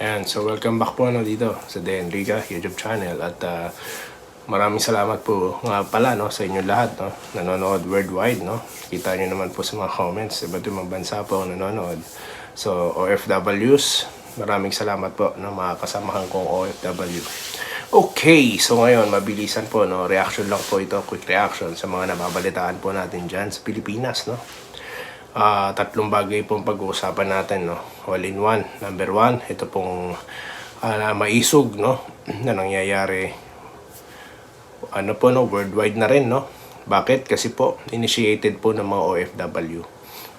Ayan, so welcome back po no, dito sa The Enrica YouTube channel at ah, maraming salamat po nga pala no, sa inyo lahat no, nanonood worldwide. No? Kita nyo naman po sa mga comments, iba't ibang bansa po ang nanonood. So OFWs, maraming salamat po ng mga kasamahan kong OFW. Okay, so ngayon mabilisan po no, reaction lang po ito, quick reaction sa mga nababalitaan po natin dyan sa Pilipinas. No? Ah, tatlong bagay pong pag-uusapan natin, no? All in one. Number one, ito pong ah, maisog, no? Na nangyayari, ano po, no? Worldwide na rin, no? Bakit? Kasi po, initiated po ng mga OFW.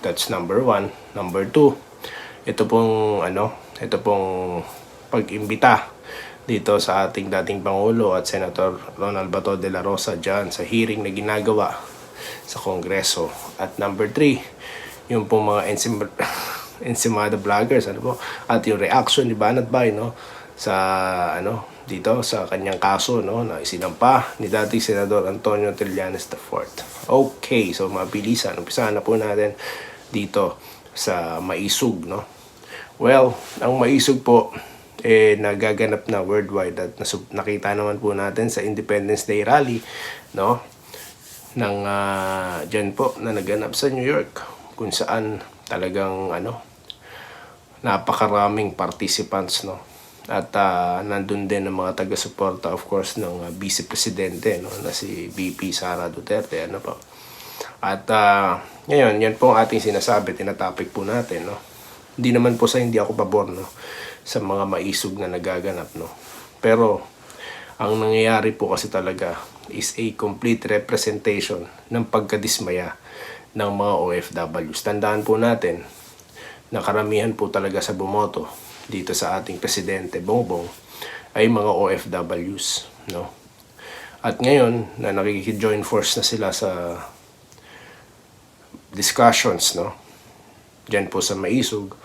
That's number one. Number two, ito pong, ano, ito pong pag-imbita dito sa ating dating Pangulo at Senator Ronald Bato de la Rosa dyan sa hearing na ginagawa sa Kongreso. At number three, yung pong mga ensim ensimada vloggers ano po at yung reaction ni Banat Bay no sa ano dito sa kanyang kaso no na isinampa ni dating senador Antonio Trillanes IV. Okay, so mabilisan. Umpisahan na po natin dito sa Maisug no. Well, ang Maisug po eh nagaganap na worldwide at nakita naman po natin sa Independence Day rally no ng ah, dyan po na naganap sa New York kung saan talagang ano napakaraming participants no? At ah, nandun din ang mga taga-suporta of course ng ah, Vice Presidente no? Na si VP Sara Duterte ano po. At ah, ngayon yan po ang ating sinasabi tinatopic po natin no? Hindi naman po sa hindi ako pabor no? Sa mga maisog na nagaganap no? Pero ang nangyayari po kasi talaga is a complete representation ng pagkadismaya ng mga OFWs. Tandaan po natin na karamihan po talaga sa bumoto dito sa ating presidente Bongbong ay mga OFWs, no? At ngayon na nakiki-join force na sila sa discussions, no? Diyan po sa Maisog,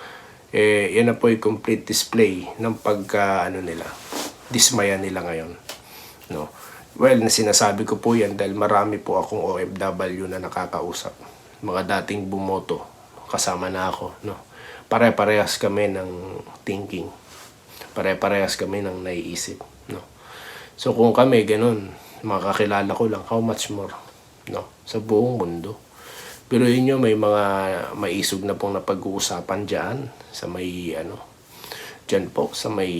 eh, yan na po yung complete display ng pagka, ano nila, dismaya nila ngayon. No? Well, na sinasabi ko po yan dahil marami po akong OFW na nakakausap. Mga dating bumoto, kasama na ako. No? Pare-parehas kami ng thinking. Pare-parehas kami ng naiisip. No? So kung kami ganun, makakilala ko lang how much more no? sa buong mundo. Pero yun yung may mga maisog na pong napag-uusapan dyan sa may ano, dyan po sa may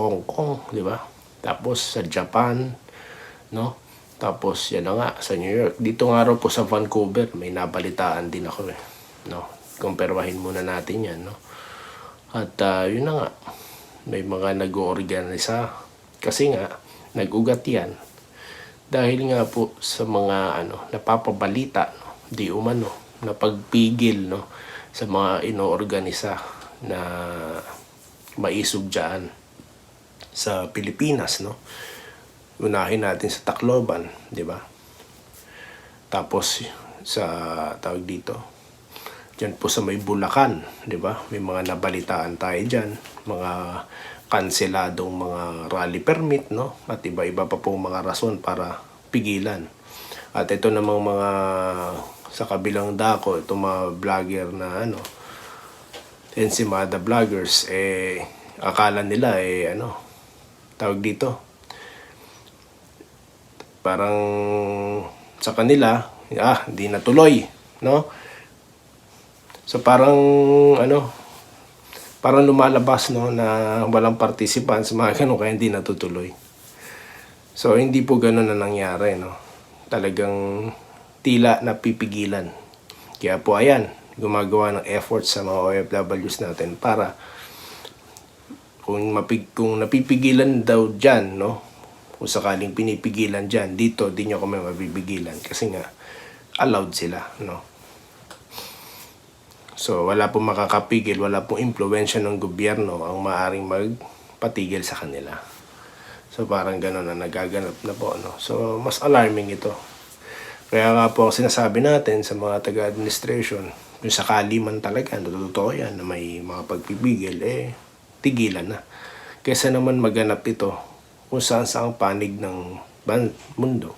Hong Kong, di ba? Tapos sa Japan, no? Tapos yan na nga sa New York. Dito nga raw po sa Vancouver, may nabalitaan din ako eh, no? Kumpirmahin muna natin yan, no? At ah, yun na nga, may mga nag-organisa kasi nga nag-ugat yan dahil nga po sa mga ano napapabalita no, di umano na pagpigil no sa mga inoorganisa na maisog dyan sa Pilipinas no unahin natin sa Tacloban di ba tapos sa tawag dito Diyan po sa may Bulacan, di ba? May mga nabalitaan tayo diyan, mga kanseladong mga rally permit, no? At iba-iba pa pong mga rason para pigilan. At ito namang mga sa kabilang dako, itong mga vlogger na ano, Ensimada vloggers, eh, akala nila eh, ano, tawag dito, parang sa kanila, ah, hindi natuloy, no? So parang ano, parang lumalabas no na walang participants, mga ganun kaya hindi natutuloy. So hindi po ganun na nangyari no. Talagang tila napipigilan. Kaya po ayan, gumagawa ng effort sa mga OFWs natin para kung mapig kung napipigilan daw diyan no kung sakaling pinipigilan diyan dito di nyo kami mapipigilan kasi nga allowed sila no So wala pong makakapigil, wala pong impluensya ng gobyerno ang maaring magpatigil sa kanila. So parang gano'n na nagaganap na po. No? So mas alarming ito. Kaya nga po sinasabi natin sa mga taga-administration, kung sakali man talaga, totoo yan na may mga pagpipigil, eh, tigilan na. Kesa naman maganap ito kung saan saan panig ng mundo.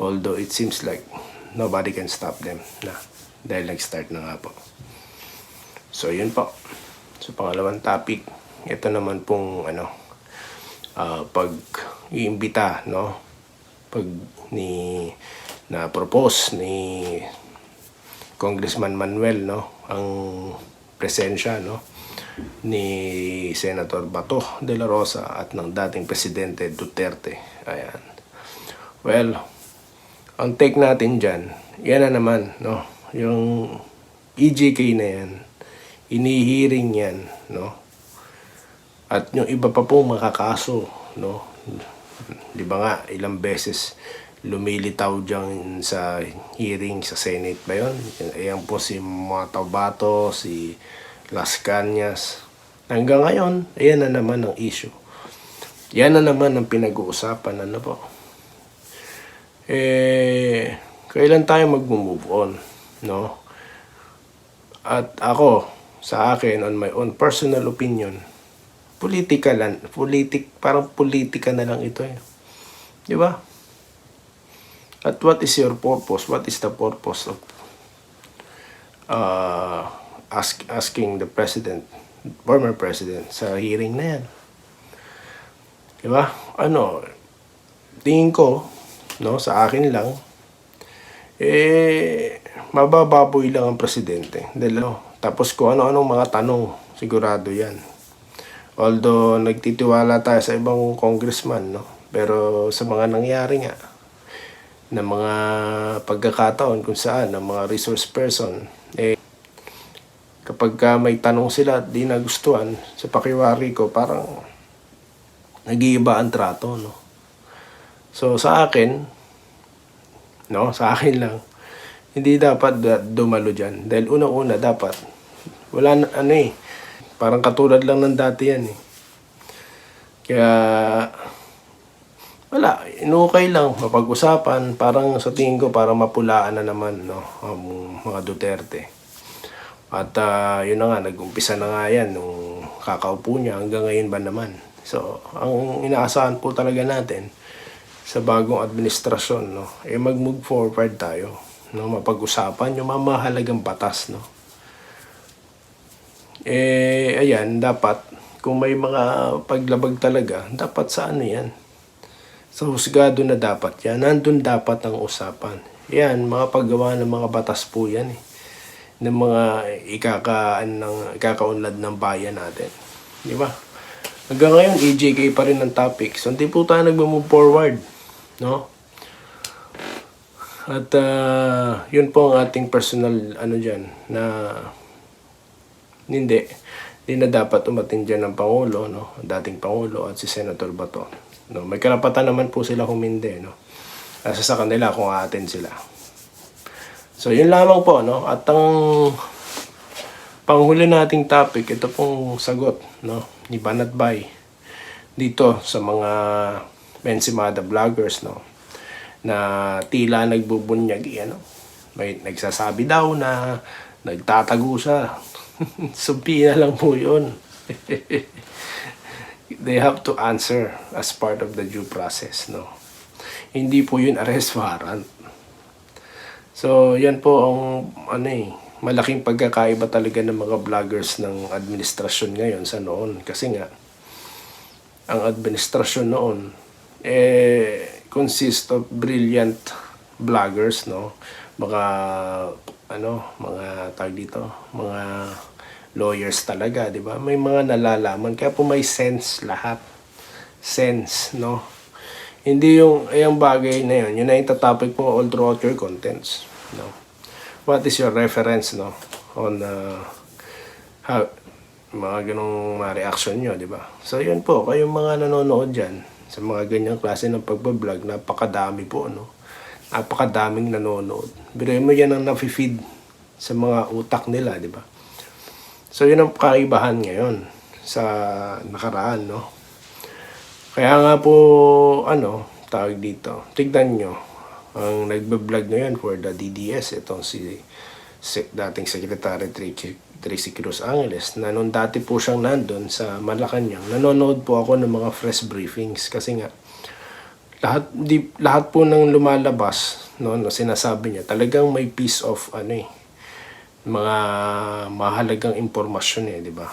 Although it seems like nobody can stop them na dahil nag-start na nga po. So, yun po. So, pangalawang topic, ito naman pong ano ah, pag iimbita no pag ni na propose ni Congressman Manuel no ang presensya no ni Senator Bato de la Rosa at ng dating presidente Duterte. Ayan. Well, ang take natin dyan, yan na naman, no? Yung EJK na yan, inihiring yan, no? At yung iba pa po makakaso, no? Di ba nga, ilang beses lumilitaw dyan sa hearing sa Senate ba yun? Ayan po si Mata Bato, si Las Cañas. Hanggang ngayon, ayan na naman ang issue. Yan na naman ang pinag-uusapan, ano po? Eh, kailan tayo mag-move on, no? At ako, sa akin, on my own personal opinion, politika lang, politik, parang politika na lang ito eh. Di ba? At what is your purpose? What is the purpose of uh, ask, asking the president, former president, sa hearing na yan? Di ba? Ano, tingin ko, no, sa akin lang, eh, mabababoy lang ang presidente. Dahil, ano, tapos kung ano-anong mga tanong, sigurado yan. Although, nagtitiwala tayo sa ibang congressman, no? Pero sa mga nangyari nga, na mga pagkakataon kung saan, ng mga resource person, kapag ka may tanong sila at di nagustuhan, sa pakiwari ko, parang nag-iiba ang trato, no? So, sa akin, no, sa akin lang, hindi dapat da- dumalo dyan. Dahil una-una, dapat, wala na, ano eh, parang katulad lang ng dati yan eh. Kaya, wala, inukay lang, mapag-usapan, parang sa tingin ko, parang mapulaan na naman, no, ang mga Duterte. At ah, yun na nga, nag-umpisa na nga yan nung kakaupo niya hanggang ngayon ba naman. So, ang inaasahan po talaga natin sa bagong administrasyon, no, eh mag-move forward tayo. No, mapag-usapan yung mamahalagang batas, no. Eh, ayan, dapat, kung may mga paglabag talaga, dapat sa ano yan? Sa husgado na dapat yan. Nandun dapat ang usapan. Yan, mga paggawa ng mga batas po yan eh ng mga ikaka ng ikakaunlad ng bayan natin. Di ba? Hanggang ngayon, EJK pa rin ang topic. So, hindi po tayo nagmo-move forward. No? At ah, yun po ang ating personal ano dyan na hindi hindi na dapat umatin dyan ng Pangulo, no? Dating Pangulo at si Senator Bato. No? May karapatan naman po sila humindi, no? Nasa sa kanila kung aatin sila. So, yun lamang po, no? At ang panghuli nating topic, ito pong sagot, no? Ni Banat Bay dito sa mga Mensimada vloggers, no? Na tila nagbubunyag, ano? May nagsasabi daw na nagtatago siya. Sumpi na lang po yun. They have to answer as part of the due process, no? Hindi po yun arrest warrant. So, yan po ang ano eh, malaking pagkakaiba talaga ng mga vloggers ng administrasyon ngayon sa noon. Kasi nga, ang administrasyon noon, eh, consist of brilliant vloggers, no? Mga, ano, mga tag dito, mga lawyers talaga, di ba? May mga nalalaman, kaya po may sense lahat. Sense, no? Hindi yung, yung bagay na yun, yun na yung topic mo all throughout your contents, no? What is your reference, no? On, uh, how, mga ganong mga reaction nyo, di ba? So, yun po, kayong mga nanonood dyan, sa mga ganyang klase ng pagbablog, napakadami po, no? Napakadaming nanonood. Pero mo yan ang nafe-feed sa mga utak nila, di ba? So, yun ang kaibahan ngayon sa nakaraan, no? Kaya nga po, ano, tawag dito, tignan nyo, ang nagbablog ngayon for the DDS, itong si, si dating Secretary Tracy, Tracy Cruz Angeles, na nung dati po siyang nandun sa Malacanang, nanonood po ako ng mga fresh briefings kasi nga, lahat, di, lahat po ng lumalabas, no, na sinasabi niya, talagang may piece of, ano eh, mga mahalagang impormasyon eh, di ba?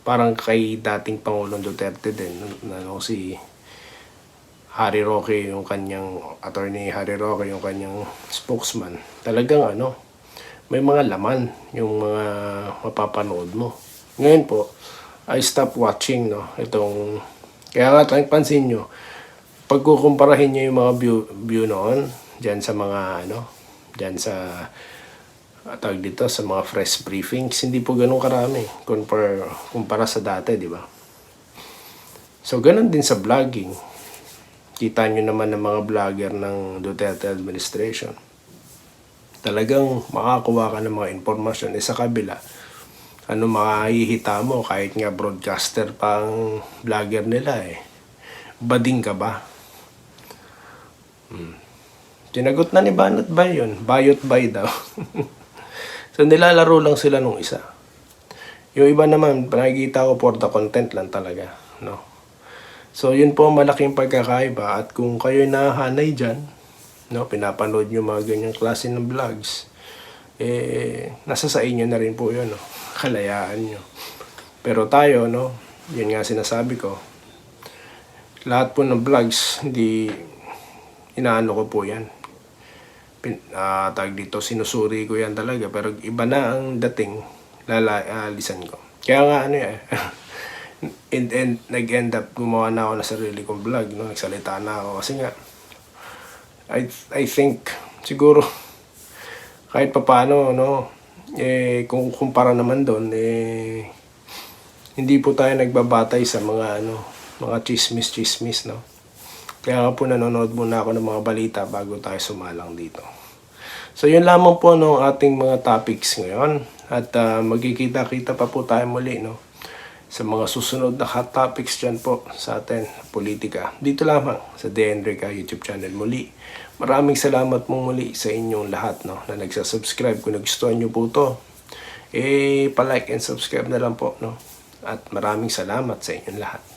Parang kay dating Pangulong Duterte din, na, ano, si Harry Roque, yung kanyang, attorney Harry Roque, yung kanyang spokesman. Talagang ano, may mga laman yung mga mapapanood mo. Ngayon po, I stop watching, no, itong, kaya nga tayong pansin nyo, pagkukumparahin nyo yung mga view, view noon, dyan sa mga, ano, dyan sa, tawag dito, sa mga fresh briefings, hindi po ganun karami, kumpara, kumpara sa dati, di ba? So, ganun din sa vlogging. Kita nyo naman ng mga vlogger ng Duterte administration. Talagang makakuha ka ng mga informasyon. Eh, sa kabila, ano makahihita mo kahit nga broadcaster pang vlogger nila eh. Bading ka ba? Hmm. Tinagot na ni Banat Bay yun. Bayot Bay daw. so nilalaro lang sila nung isa. Yung iba naman, nakikita ko for the content lang talaga. No? So yun po malaking pagkakaiba. At kung kayo nahanay dyan, no, pinapanood nyo mga ganyang klase ng vlogs, eh, nasa sa inyo na rin po yun, no? kalayaan nyo. Pero tayo, no, yun nga sinasabi ko, lahat po ng vlogs, hindi, inaano ko po yan. Pin, ah, tag dito, sinusuri ko yan talaga, pero iba na ang dating, lalaalisan ko. Kaya nga, ano eh, and, and nag-end up, gumawa na ako ng sarili kong vlog, no? nagsalita na ako, kasi nga, I, I think, siguro, kahit papaano, no, eh, kung kumpara naman doon, eh, hindi po tayo nagbabatay sa mga, ano, mga chismis-chismis, no. Kaya po nanonood muna ako ng mga balita bago tayo sumalang dito. So, yun lamang po no ating mga topics ngayon. At ah, magkikita-kita pa po tayo muli, no, sa mga susunod na hot topics dyan po sa atin, politika. Dito lamang sa The Enrica YouTube channel muli. Maraming salamat mong muli sa inyong lahat no, na nagsasubscribe. Kung nagustuhan nyo po to, eh, palike and subscribe na lang po. No? At maraming salamat sa inyong lahat.